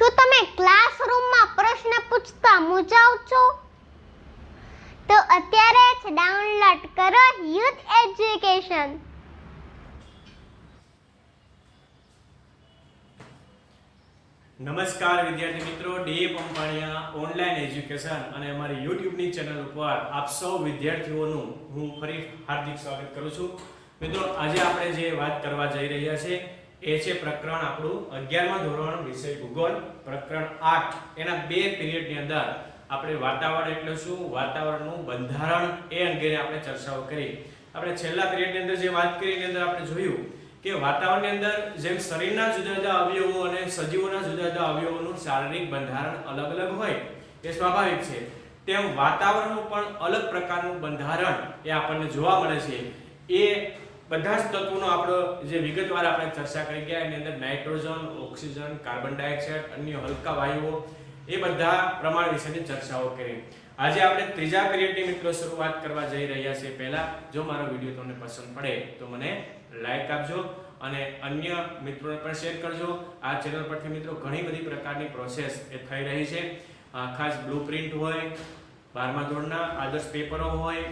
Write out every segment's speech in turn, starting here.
શું તમે ક્લાસરૂમમાં પ્રશ્ન પૂછતા મૂંઝાવ છો? તો અત્યારે જ ડાઉનલોડ કરો યુથ એજ્યુકેશન. નમસ્કાર વિદ્યાર્થી મિત્રો ડી પંપાણિયા ઓનલાઈન એજ્યુકેશન અને અમારી યુટ્યુબની ચેનલ ઉપર આપ સૌ વિદ્યાર્થીઓનું હું ફરી હાર્દિક સ્વાગત કરું છું. મિત્રો, આજે આપણે જે વાત કરવા જઈ રહ્યા છે એ છે પ્રકરણ આપણું અગિયારમાં ધોરણ વિષય ભૂગોળ. પ્રકરણ આઠ, એના બે પીરિયડની અંદર આપણે વાતાવરણ એટલે શું? વાતાવરણનું બંધારણ એ અંગેની આપણે ચર્ચાઓ કરી. આપણે છેલ્લા પિરિયડની અંદર જે વાત કરી, એની અંદર આપણે જોયું કે વાતાવરણની અંદર જેમ શરીરના જુદા જુદા અવયવો અને સજીવોના જુદા જુદા અવયવોનું શારીરિક બંધારણ અલગ અલગ હોય, એ સ્વાભાવિક છે. તેમ વાતાવરણનું પણ અલગ પ્રકારનું બંધારણ એ આપણને જોવા મળે છે. એ બધા જ તત્વોનો આપણો જે વિગતવાર આપણે ચર્ચા કરી ગયા, એની અંદર નાઇટ્રોજન, ઓક્સિજન, કાર્બન ડાયોક્સાઇડ, અન્ય હલકા વાયુઓ, એ બધા પ્રમાણ વિશેની ચર્ચાઓ કરી. આજે આપણે ત્રીજા પિરિયડની મિત્રો શરૂઆત કરવા જઈ રહ્યા છીએ. પહેલા, જો મારો વીડિયો તમને પસંદ પડે, તો મને લાઈક આપજો અને અન્ય મિત્રોને પણ શેર કરજો. આ ચેનલ પરથી મિત્રો ઘણી બધી પ્રકારની પ્રોસેસ એ થઈ રહી છે. ખાસ ખાસ બ્લુપ્રિન્ટ હોય બારમા ધોરણના આદર્શ પેપરો હોય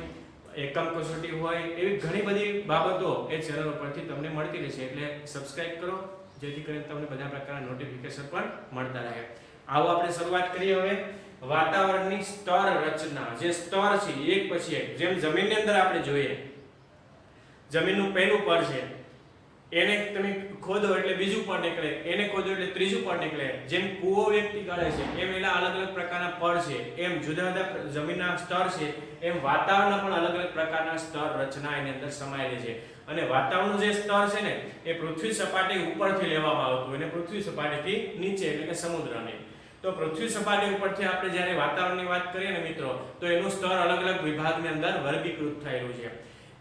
એકમ કસોટી હોય એવી ઘણી બધી બાબતો એ ચેનલ પરથી તમને મળતી રહેશે. એટલે સબસ્ક્રાઇબ કરો, જેથી કરીને તમને બધા પ્રકારના નોટિફિકેશન પણ મળતા રહે. આવો આપણે શરૂઆત કરીએ હવે. વાતાવરણની સ્તર રચના. જે સ્તર છે, એક પછી એક. જેમ જમીનની અંદર આપણે જોઈએ, જમીનનું પહેલું પડ છે. એને તમે ખોદો એટલે બીજું પણ નીકળે, એને ખોદો એટલે ત્રીજું પણ નીકળે. જેમ કૂવો વ્યક્તિ કાઢે છે, એમ એના અલગ અલગ પ્રકારના પડ છે, એમ જુદા જુદા જમીનના સ્તર છે, એમ વાતાવરણના પણ અલગ અલગ પ્રકારના સ્તર રચના એની અંદર સમાયેલી છે. અને વાતાવરણનું જે સ્તર છે ને, એ પૃથ્વી સપાટી ઉપરથી લેવામાં આવતું અને પૃથ્વી સપાટીથી નીચે, એટલે કે સમુદ્રની. તો પૃથ્વી સપાટી ઉપરથી આપણે જ્યારે વાતાવરણની વાત કરીએ ને મિત્રો, તો એનું સ્તર અલગ અલગ વિભાગની અંદર વર્ગીકૃત થયેલું છે.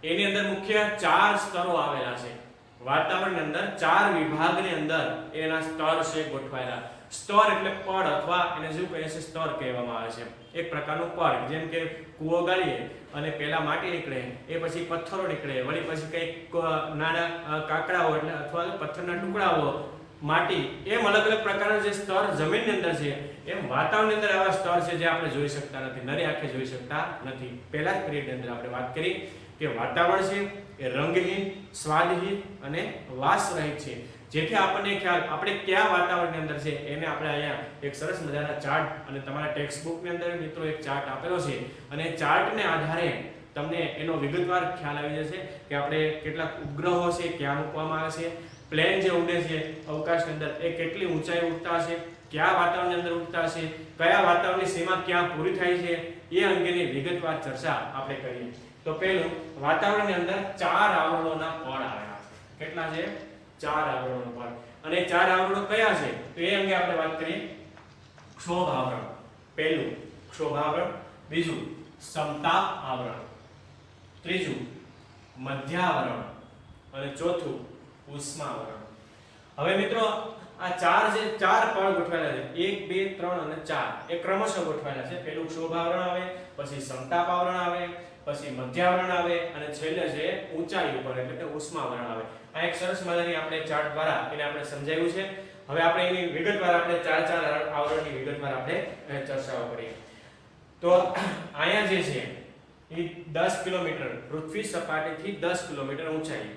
એની અંદર મુખ્ય ચાર સ્તરો આવેલા છે. વાતાવરણની અંદર, ચાર વિભાગની અંદર એના સ્તર છે ગોઠવાયેલા. સ્તર એટલે પડ અથવા એને શું કહે છે સ્તર કહેવામાં આવે છે. એક પ્રકારનું પડ, જેમ કે કૂવો ગાળીએ અને પેલા માટી નીકળે, એ પછી પથ્થરો નીકળે, વળી પછી કંઈક નાના કાકડાઓ એટલે અથવા પથ્થરના ટુકડાઓ, માટી, એમ અલગ અલગ પ્રકારના જે સ્તર જમીનની અંદર છે, એમ વાતાવરણની અંદર આવા સ્તર છે જે આપણે જોઈ શકતા નથી, નરી આંખે જોઈ શકતા નથી. પહેલા જ પીરિયડની અંદર આપણે વાત કરી. કે વાતાવરણ છે, એ રંગહીન સ્વાદહીન અને વાસરહિત છે. જેથી આપણને ખ્યાલ, આપણે કયા વાતાવરણની અંદર છે, એને આપણે અહીંયા એક સરસ મજાના ચાર્ટ અને તમારા ટેક્સ્ટ બુકની અંદર મિત્રો એક ચાર્ટ આપેલો છે. અને ચાર્ટને આધારે તમને એનો વિગતવાર ખ્યાલ આવી જશે કે આપણે કેટલાક ઉપગ્રહો છે, ક્યાં મૂકવામાં આવે છે, પ્લેન જે ઉડે છે, અવકાશની અંદર એ કેટલી ઊંચાઈ ઉડતા હશે, કયા વાતાવરણની અંદર ઉડતા હશે, કયા વાતાવરણની સીમા ક્યાં પૂરી થાય છે, એ અંગેની વિગતવાર ચર્ચા આપણે કરીએ. તો પહેલું વાતાવરણની અંદર ચાર આવરણોના પડ આવેલા છે. કેટલા છે? ચાર આવરણો પડ અને ચાર આવરણો કયા છે? તો એ અંગે આપણે વાત કરીએ. ક્ષોભ આવરણ પહેલું ક્ષોભ આવરણ બીજું સમતાપ આવરણ. ત્રીજું, મધ્યાવરણ. અને ચોથું, ઉષ્માવરણ. હવે મિત્રો, આ ચાર જે ચાર પળ ગોઠવાયેલા છે, એક, બે, ત્રણ અને ચાર, એ ક્રમશઃ ગોઠવાયેલા છે. પહેલું ક્ષોભાવરણ આવે, પછી સંતાપ આવરણ આવે પછી મધ્યાવરણ આવે અને છેલ્લે છે ઊંચાઈ ઉપર, એટલે કે ઉષ્માવરણ આવે. આ એક સરસ મજાની આપણે ચાર્ટ દ્વારા એને આપણે સમજાવ્યું છે. હવે આપણે એની વિગતવાર આપણે ચાર ચાર આવરણની વિગતવાર આપણે ચર્ચાઓ કરીએ. તો અહીંયા જે છે, એ 10 કિલોમીટર, પૃથ્વી સપાટીથી 10 કિલોમીટર ઊંચાઈ.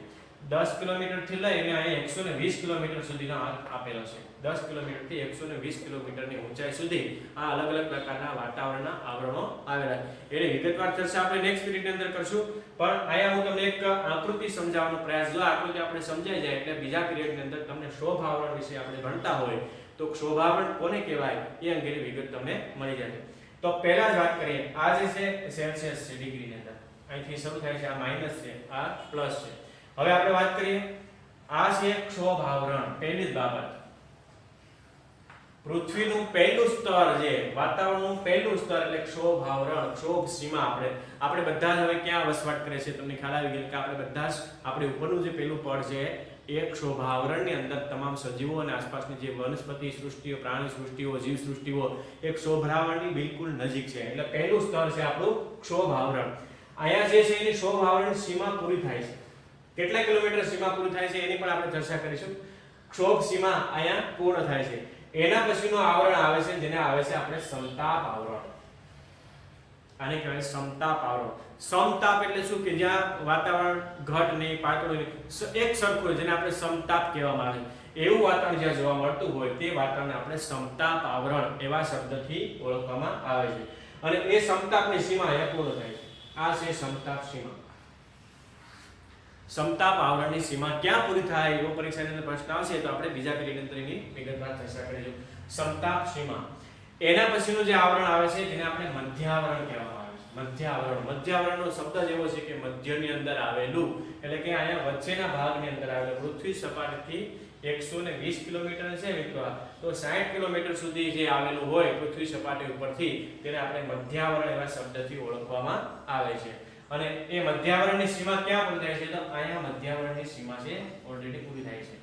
10 કિલોમીટરથી લઈને અહીંયા 120 કિલોમીટર સુધીનો આપેલો છે. દસ કિલોમીટરથી 120 કિલોમીટરની ઊંચાઈ સુધી આ અલગ અલગ પ્રકારના વાતાવરણના આવરણો આવેલા એની વિગતવાર ચર્ચા આપણે નેક્સ્ટ પીરિયડની અંદર કરશું. પણ અહીંયા હું તમને એક આકૃતિ સમજાવવાનો પ્રયાસ, જો આકૃતિ આપણે સમજાઈ જાય એટલે બીજા પીરિયડની અંદર તમને શોભ આવરણ વિશે આપણે ભણતા હોય, તો શોભાવરણ કોને કહેવાય? એ અંગેની વિગત તમને મળી જશે તો પહેલા જ વાત કરીએ. આ જે છે સેલ્સિયસ છે ડિગ્રીની અંદર. અહીંથી શરૂ થાય છે, આ માઇનસ છે, આ પ્લસ છે. હવે આપણે વાત કરીએ, આ છે ક્ષોભ આવરણ પહેલી જ બાબત. પૃથ્વીનું પહેલું સ્તર જે, વાતાવરણનું પહેલું સ્તર એટલે ક્ષોભ આવરણ ક્ષોભ સીમા આપણે આપણે બધા હવે ક્યાં વસવાટ કરે છે તમને ખ્યાલ આવી ગયો કે આપણે બધા જ, આપણે ઉપરનું જે પહેલું પડ છે, એ ક્ષોભાવરણની અંદર તમામ સજીવો અને આસપાસની જે વનસ્પતિ સૃષ્ટિઓ, પ્રાણી સૃષ્ટિઓ, જીવ સૃષ્ટિઓ, એ ક્ષોભાવરણની બિલકુલ નજીક છે. એટલે પહેલું સ્તર છે આપણું ક્ષોભાવરણ અહીંયા જે છે એની શોભાવરણ સીમા પૂરી થાય છે. કેટલા કિલોમીટર સીમા પૂરી થાય છે એની પણ આપણે ચર્ચા કરીશું. ક્ષોભ સીમા અહીંયા પૂર્ણ થાય છે. એના પછીનું આવરણ આવે છે, જેને આવે છે આપણે સમતાપ આવરણ. આને કહેવાય સમતાપ આવરણ. સમતાપ એટલે શું કે જ્યાં વાતાવરણ, ઘટ નહીં પાતળું નહીં એક સરખું જેને આપણે સમતાપ કહેવામાં આવે એવું વાતાવરણ જ્યાં જોવા મળતું હોય તે વાતાવરણને આપણે સમતાપ આવરણ એવા શબ્દથી ઓળખવામાં આવે છે. અને એ સમતાપની સીમા અહીંયા પૂર્ણ થાય છે. આ છે સમતાપ સીમા. સમતાપ આવરણની સીમા ક્યાં પૂરી થાય એવો પરીક્ષાની અંદર પ્રશ્ન આવશે, તો આપણે બીજા પીરિયડ અંદર વિગતવાર ચર્ચા કરીશું. સમતાપ સીમા. એના પછીનું જે આવરણ આવે છે, જેને આપણે મધ્યાવરણ કહેવામાં આવે છે. મધ્યાવરણ. મધ્યાવરણનો શબ્દ જ એવો છે કે મધ્યની અંદર આવેલું. એટલે કે અહીંયા વચ્ચેના ભાગની અંદર આવેલું. પૃથ્વી સપાટીથી એકસો ને વીસ કિલોમીટર છે મિત્રો. તો સાઠ કિલોમીટર સુધી જે આવેલું હોય પૃથ્વી સપાટી ઉપરથી, તેને આપણે મધ્યાવરણ એવા શબ્દથી ઓળખવામાં આવે છે. અને એ મધ્યાવરણની સીમા ક્યાં પૂરી થાય છે? તો અહીંયા મધ્યાવરણની સીમા છે ઓલરેડી પૂરી થાય છે.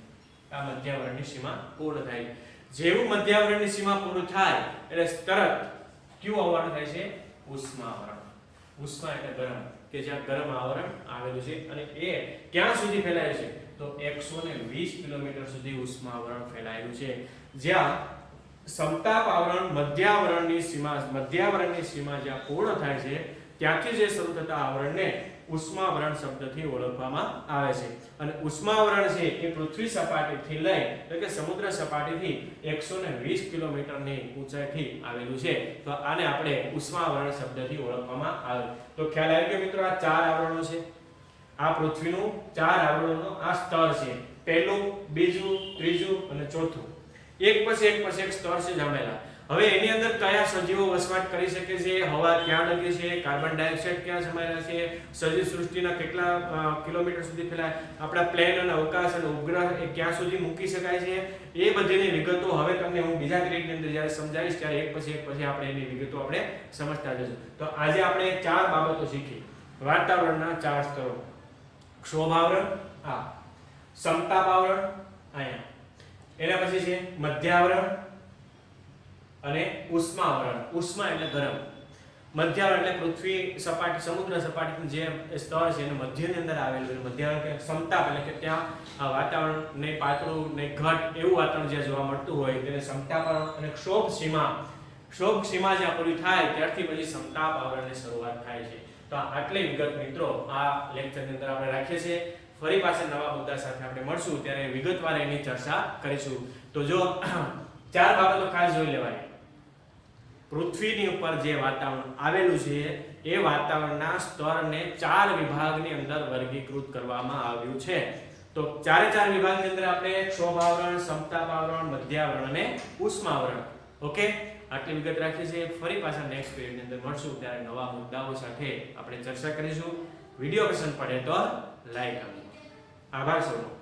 આ મધ્યાવરણની સીમા પૂર્ણ થાય. જેવું મધ્યાવરણની સીમા પૂરું થાય, એટલે તરત કયું આવરણ થાય છે? ઉષ્મા આવરણ ઉષ્મા એટલે ગરમ, કે જ્યાં ગરમ આવરણ આવેલું છે અને એ ક્યાં સુધી ફેલાય છે? તો 120 કિલોમીટર સુધી ઉષ્મા આવરણ ફેલાયેલું છે. જ્યાં સમતાપ આવરણ મધ્યાવરણની સીમા મધ્યાવરણની સીમા જ્યાં પૂર્ણ થાય છે ત્યાંથી જે શરૂ થતા આવરણને ઉષ્માવરણ શબ્દથી ઓળખવામાં આવે છે. અને ઉષ્માવરણ છે એ પૃથ્વી સપાટીથી લઈ, એટલે કે સમુદ્ર સપાટીથી 120 કિલોમીટરની ઊંચાઈથી આવેલું છે. તો આને આપણે ઉષ્માવરણ શબ્દથી ઓળખવામાં આવે. તો ખ્યાલ આવી ગયો મિત્રો આ ચાર આવરણો છે? આ પૃથ્વીનું ચાર આવરણોનો આ સ્તર છે. પહેલું, બીજું, ત્રીજું અને ચોથું. એક પછી એક પછી એક સ્તર છે જમેલા હવે એની અંદર કયા સજીવો વસવાટ કરી શકે છે? હવા ક્યાં લગે છે? કાર્બન ડાયોક્સાઇડ ક્યાં સમાયેલા છે? સજીવ સૃષ્ટિના કેટલા કિલોમીટર સુધી પેલા આપણા પ્લેન અને અવકાશ અને ઉપગ્રહ એ ક્યાં સુધી મૂકી શકાય છે? એ બધીની વિગતો હવે તમને હું બીજા ગ્રેડની અંદર જ્યારે સમજાવીશ, ત્યારે એક પછી એક પછી આપણે એની વિગતો આપણે સમજતા જશું. તો આજે આપણે ચાર બાબતો શીખી. વાતાવરણના ચાર સ્તરો. ક્ષોભાવરણ આ. સમતાપાવરણ અહીંયા. એના પછી છે મધ્યાવરણ અને ઉષ્માવરણ. ઉષ્મા એટલે ગરમ. મધ્યાવરણ એટલે પૃથ્વી સપાટી, સમુદ્ર સપાટીનું જે સ્તર છે એનું મધ્યની અંદર આવેલું છે. મધ્યાવરણ કે સમતાપ એટલે કે ત્યાં આ વાતાવરણ ને પાતળું ને ઘટ એવું વાતાવરણ જ્યાં જોવા મળતું હોય તેને સમતાપરણ અને ક્ષોભ સીમા. ક્ષોભ સીમા જ્યાં પૂરી થાય ત્યારથી પછી સમતાપ આવરણની શરૂઆત થાય છે. તો આટલી વિગત મિત્રો આ લેક્ચરની અંદર આપણે રાખીએ છીએ. ફરી પાછા નવા મુદ્દા સાથે આપણે મળશું ત્યારે વિગતવાર એની ચર્ચા કરીશું. તો જો ચાર બાબતો ખાસ જોઈ લેવાની. પૃથ્વીની ઉપર જે વાતાવરણ આવેલું છે, એ વાતાવરણના સ્તરને ચાર વિભાગની અંદર વર્ગીકૃત કરવામાં આવ્યું છે. તો ચારે ચાર વિભાગની અંદર આપણે ક્ષોભાવરણ, સમતાપાવરણ, મધ્યાવરણ અને ઉષ્માવરણ. ઓકે? આટલી વિગત રાખીએ છીએ ફરી પાછા નેક્સ્ટ પીરિયડની અંદર મળશું. ત્યારે નવા મુદ્દાઓ સાથે આપણે ચર્ચા કરીશું. વીડિયો પસંદ પડે તો લાઈક આભાર સૌનો.